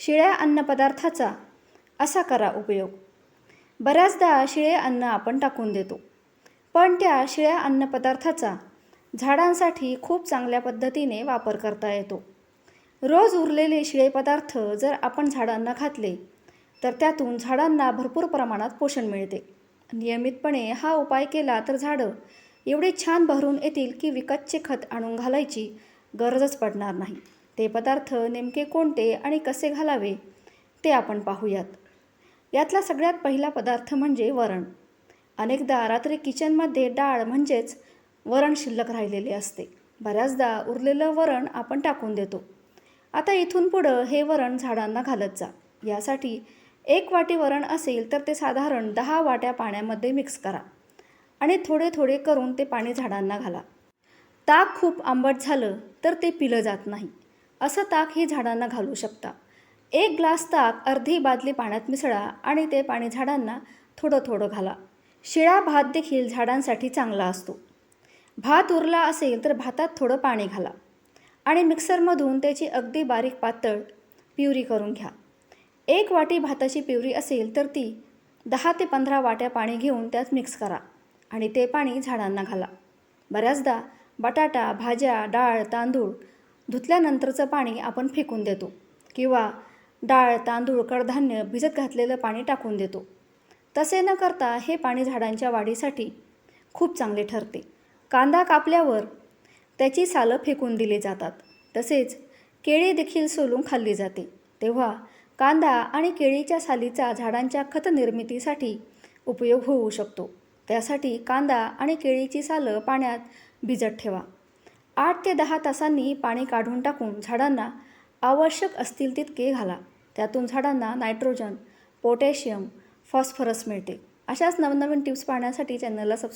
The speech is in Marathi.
शिळ्या अन्नपदार्थाचा असा करा उपयोग. बऱ्याचदा शिळे अन्न आपण टाकून देतो पण त्या शिळ्या अन्नपदार्थाचा झाडांसाठी खूप चांगल्या पद्धतीने वापर करता येतो. रोज उरलेले शिळे पदार्थ जर आपण झाडांना घातले तर त्यातून झाडांना भरपूर प्रमाणात पोषण मिळते. नियमितपणे हा उपाय केला तर झाडं एवढे छान भरून येतील की विकतचे खत आणून घालायची गरजच पडणार नाही. ते पदार्थ नेमके कोणते आणि कसे घालावे ते आपण पाहूयात. यातला सगळ्यात पहिला पदार्थ म्हणजे वरण. अनेकदा रात्री किचनमध्ये डाळ म्हणजेच वरण शिल्लक राहिलेले असते. बऱ्याचदा उरलेलं वरण आपण टाकून देतो. आता इथून पुढं हे वरण झाडांना घालत जा. यासाठी एक वाटी वरण असेल तर ते साधारण दहा वाट्या पाण्यामध्ये मिक्स करा आणि थोडे थोडे करून ते पाणी झाडांना घाला. ताक खूप आंबट झालं तर ते पिलं जात नाही. असं ताक ही झाडांना घालू शकता. एक ग्लास ताक अर्धी बादली पाण्यात मिसळा आणि ते पाणी झाडांना थोडं थोडं घाला. शिळा भात देखील झाडांसाठी चांगला असतो. भात उरला असेल तर भातात थोडं पाणी घाला आणि मिक्सरमधून त्याची अगदी बारीक पातळ प्युरी करून घ्या. एक वाटी भाताची प्युरी असेल तर ती दहा ते पंधरा वाट्या पाणी घेऊन त्यात मिक्स करा आणि ते पाणी झाडांना घाला. बऱ्याचदा बटाटा भाज्या डाळ तांदूळ धुतल्यानंतरचं पाणी आपण फेकून देतो किंवा डाळ तांदूळ कडधान्य भिजत घातलेलं पाणी टाकून देतो. तसे न करता हे पाणी झाडांच्या वाढीसाठी खूप चांगले ठरते. कांदा कापल्यावर त्याची सालं फेकून दिली जातात. तसेच केळी देखील सोलून खाल्ली जाते. तेव्हा कांदा आणि केळीच्या सालीचा झाडांच्या खत निर्मितीसाठी उपयोग होऊ शकतो. त्यासाठी कांदा आणि केळीची सालं पाण्यात भिजत ठेवा. आठ ते दहा तासांनी पाणी काढून टाकून झाडांना आवश्यक असतील तितके घाला. त्यातून झाडांना नायट्रोजन पोटॅशियम फॉस्फरस मिळते. अशाच नवनवीन टिप्स पाहण्यासाठी चॅनलला सबस्क्राईब